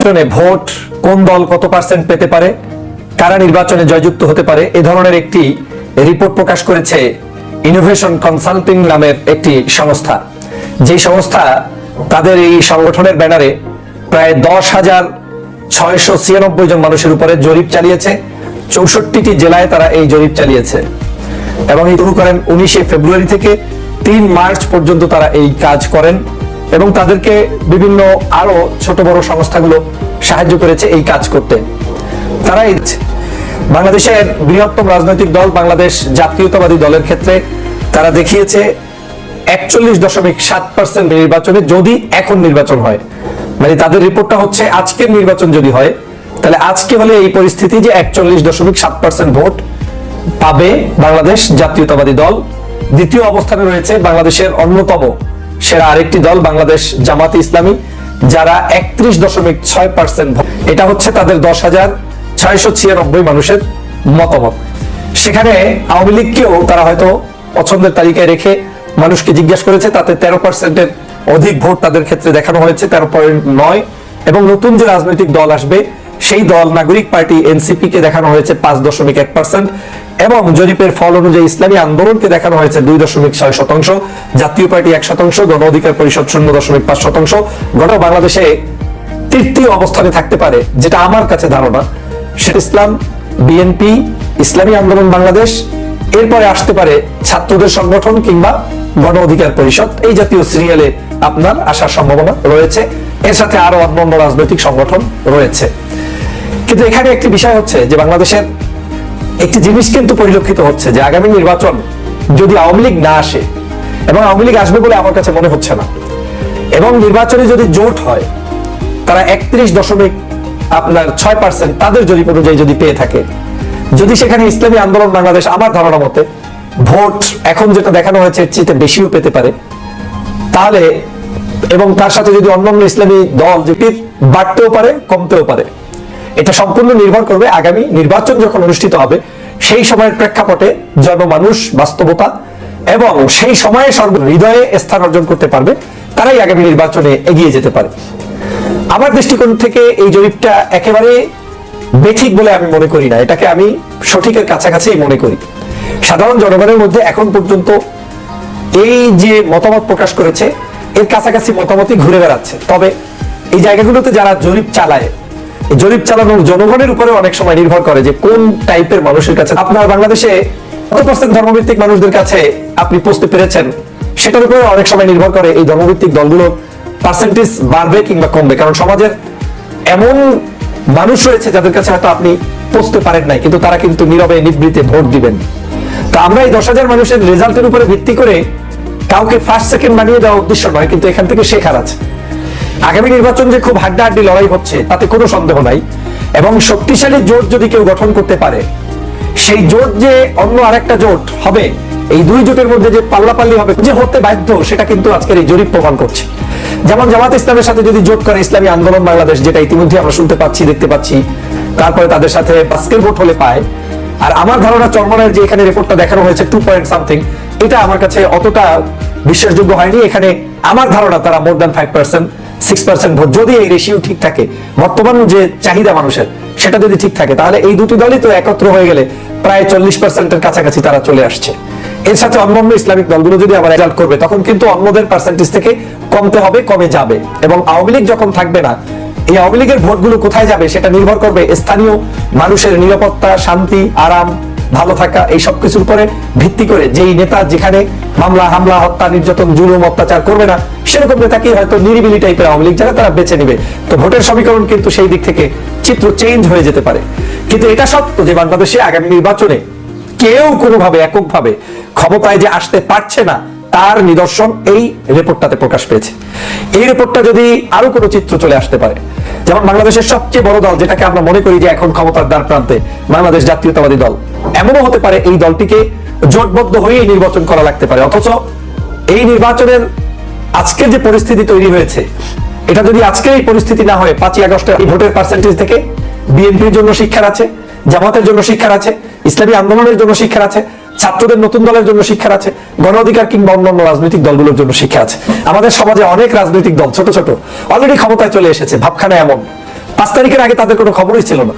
নির্বাচনে ভোট কোন দল কত পার্সেন্ট পেতে পারে? কারা নির্বাচনে জয়যুক্ত হতে পারে? এ ধরনের একটি রিপোর্ট প্রকাশ করেছে ইনোভেশন কনসাল্টিং নামের একটি সংস্থা। যেই সংস্থা তাদের এই সংগঠনের ব্যানারে প্রায় দশ হাজার ছয়শো ছিয়ানব্বই জন মানুষের উপরে জরিপ চালিয়েছে। চৌষট্টিটি জেলায় তারা এই জরিপ চালিয়েছে। এবং এই শুরু করেন উনিশে ফেব্রুয়ারি থেকে তিন মার্চ পর্যন্ত তারা এই কাজ করেন। এবং তাদেরকে বিভিন্ন আরও ছোট বড় সংস্থাগুলো সাহায্য করেছে এই কাজ করতে। তারা বাংলাদেশের বৃহত্তম রাজনৈতিক দল বাংলাদেশ জাতীয়তাবাদী দলের ক্ষেত্রে তারা দেখিয়েছে একচল্লিশ দশমিক সাত পার্সেন্ট নির্বাচনে যদি এখন নির্বাচন হয়। মানে তাদের রিপোর্টটা হচ্ছে আজকের নির্বাচন যদি হয়, তাহলে আজকে হলে এই পরিস্থিতি যে একচল্লিশ দশমিক সাত পার্সেন্ট ভোট পাবে বাংলাদেশ জাতীয়তাবাদী দল। দ্বিতীয় অবস্থানে রয়েছে বাংলাদেশের অন্যতম সেরা আরেকটি দল বাংলাদেশ জামাতে ইসলামী, যারা একত্রিশ দশমিক ছয় পার্সেন্ট এটা হচ্ছে তাদের দশ হাজার ছয়শো ছিয়ানব্বই মানুষের মতামত। সেখানে আওয়ামী লীগকেও তারা হয়তো পছন্দের তালিকায় রেখে মানুষকে জিজ্ঞাসা করেছে, তাতে তেরো পার্সেন্টের অধিক ভোট তাদের ক্ষেত্রে দেখানো হয়েছে, তেরো পয়েন্ট নয়। এবং নতুন যে রাজনৈতিক দল আসবে সেই দল নাগরিক পার্টি এনসিপি কে দেখানো হয়েছে পাঁচ দশমিক এক পার্সেন্ট এবং জরিপের ফল অনুযায়ী ইসলামী আন্দোলনকে দেখানো হয়েছে দুই দশমিক ছয় শতাংশ, জাতীয় পার্টি এক শতাংশ, গণ অধিকার পরিষদ শূন্য দশমিক পাঁচ শতাংশ। গণ বাংলাদেশে তৃতীয় অবস্থানে থাকতে পারে, যেটা আমার কাছে ধারণা। সেটা ইসলাম, বিএনপি, ইসলামী আন্দোলন বাংলাদেশ, এরপরে আসতে পারে ছাত্রদের সংগঠন কিংবা গণ অধিকার পরিষদ। এই জাতীয় সিরিয়ালে আপনার আসার সম্ভাবনা রয়েছে। এর সাথে আরও অন্যান্য রাজনৈতিক সংগঠন রয়েছে। কিন্তু এখানে একটি বিষয় হচ্ছে যে বাংলাদেশের একটি জিনিস কিন্তু পরিলক্ষিত হচ্ছে যে আগামী নির্বাচন যদি আওয়ামী লীগ না আসে, এবং আওয়ামী লীগ আসবে বলে আমার কাছে মনে হচ্ছে না, এবং নির্বাচনে যদি জোট হয়, তারা একত্রিশ দশমিক আপনার ছয় পার্সেন্ট তাদের জরিপ অনুযায়ী যদি পেয়ে থাকে, যদি সেখানে ইসলামী আন্দোলন বাংলাদেশ আমার ধারণা মতে ভোট এখন যেটা দেখানো হয়েছে চেয়ে বেশিও পেতে পারে, তাহলে এবং তার সাথে যদি অন্যান্য ইসলামী দল যেটি বাড়তেও পারে, কমতেও পারে। এটা সম্পূর্ণ নির্ভর করবে আগামী নির্বাচন যখন অনুষ্ঠিত হবে, সেই সময়ের প্রেক্ষাপটে জনমানুষ বাস্তবতা এবং সেই সময়ে সর্ব হৃদয়ে স্থান অর্জন করতে পারবে, তারাই আগামী নির্বাচনে এগিয়ে যেতে পারে। আমার দৃষ্টিকোণ থেকে এই জরিপটা একেবারে বেঠিক বলে আমি মনে করি না। এটাকে আমি সঠিকের কাছাকাছি মনে করি। সাধারণ জনগণের মধ্যে এখন পর্যন্ত এই যে মতামত প্রকাশ করেছে, এর কাছাকাছি মতামতই ঘুরে বেড়াচ্ছে। তবে এই জায়গাগুলোতে যারা জরিপ চালায় জরিপ চালানোর জনগণের উপরে অনেক সময় নির্ভর করে যে কোন টাইপের মানুষের কাছে। আপনার বাংলাদেশে কত পার্সেন্ট ধর্মভিত্তিক মানুষদের কাছে আপনি পৌঁছতে পেরেছেন? সেটার উপরে অনেক সময় নির্ভর করে এই ধর্মভিত্তিক দলগুলোর পার্সেন্টেজ বাড়বে কিংবা কমবে। কারণ সমাজের এমন মানুষ রয়েছে যাদের কাছে হয়তো আপনি পৌঁছতে পারেন নাই, কিন্তু তারা কিন্তু নীরবে নিবৃত্তে ভোট দিবেন। তো আমরা এই দশ হাজার মানুষের রেজাল্টের উপরে ভিত্তি করে কাউকে ফার্স্ট সেকেন্ড বানিয়ে দেওয়া উদ্দেশ্য নয়, কিন্তু এখান থেকে শেখার আছে। আগামী নির্বাচন যে খুব হাড্ডাহাড্ডি লড়াই হচ্ছে, তাতে কোনো সন্দেহ নাই। এবং শক্তিশালী জোট যদি কেউ গঠন করতে পারে, সেই জোট যে অন্য আরেকটা জোট হবে, এই দুই জোটের মধ্যে যে পাল্লাপাল্লি হবে, যে হতে বাধ্য, সেটা কিন্তু আজকের এই জরিপ প্রমাণ করছে। যেমন জামাত ইসলামের সাথে যদি জোট করে ইসলামী আন্দোলন বাংলাদেশ, যেটা ইতিমধ্যে আমরা শুনতে পাচ্ছি, দেখতে পাচ্ছি, তারপরে তাদের সাথে বাস্কের ভোট হলে পায়। আর আমার ধারণা চরমনের যে এখানে রিপোর্টটা দেখানো হয়েছে টু পয়েন্ট সামথিং এটা আমার কাছে অতটা বিশ্বাসযোগ্য হয়নি। এখানে আমার ধারণা তারা more than five percent six percent vote. যদি এই রেশিও ঠিক থাকে, বর্তমান যে চাহিদা মানুষের, সেটা যদি ঠিক থাকে, তাহলে এই দুটি দলই তো একত্র হয়ে গেলে প্রায় চল্লিশ পার্সেন্টের কাছাকাছি তারা চলে আসছে। এর সাথে অন্যান্য ইসলামিক দলগুলো যদি আবার রেজাল্ট করবে, তখন কিন্তু অন্যদের পার্সেন্টেজ থেকে কমতে হবে, কমে যাবে। এবং আওয়ামী লীগ যখন থাকবে না, এই আওয়ামী লীগের ভোটগুলো কোথায় যাবে, সেটা নির্ভর করবে স্থানীয় মানুষের নিরাপত্তা, শান্তি, আরাম ভালো থাকা, এই সব কিছুর উপরে ভিত্তি করে যেই নেতা যেখানে মামলা, হামলা, হত্যা, নির্যাতন, জুলুম, অত্যাচার করবে না, সেরকম নেতাকেই হয়তো নিরিবিলি টাইপের আওয়ামী লীগ যারা, তারা বেছে নেবে। তো ভোটের সমীকরণ কিন্তু সেই দিক থেকে চিত্র চেঞ্জ হয়ে যেতে পারে। কিন্তু এটা সত্য যে বাংলাদেশে আগামী নির্বাচনে কেউ কোনোভাবে এককভাবে ক্ষমতায় যে আসতে পারছে না তার নিদর্শন এই রিপোর্টটাতে প্রকাশ পেয়েছে। এই রিপোর্টটা যদি আরও কোনো চিত্র চলে আসতে পারে, যেমন বাংলাদেশের সবচেয়ে বড় দল যেটাকে আমরা মনে করি যে এখন ক্ষমতার দ্বার প্রান্তে, বাংলাদেশ জাতীয়তাবাদী দল। এমনও হতে পারে এই দলটিকে জোটবদ্ধ হয়েই নির্বাচন করা লাগতে পারে, অথচ এই নির্বাচনের আজকের যে পরিস্থিতি তৈরি হয়েছে, এটা যদি আজকের এই পরিস্থিতি না হয়, পাঁচই আগস্টের ভোটের পার্সেন্টেজ থেকে বিএনপির জন্য শিক্ষার আছে, জামাতের জন্য শিক্ষার আছে, ইসলামী আন্দোলনের জন্য শিক্ষার আছে ছাত্রদের নতুন দলের জন্য শিক্ষার আছে, গণ অধিকার কিংবা অন্যান্য রাজনৈতিক দলগুলোর জন্য শিক্ষা আছে। আমাদের সমাজে অনেক রাজনৈতিক দল, ছোট ছোট অলরেডি ক্ষমতায় চলে এসেছে, ভাবখানা এমন। পাঁচ তারিখের আগে তাদের কোনো খবরই ছিল না।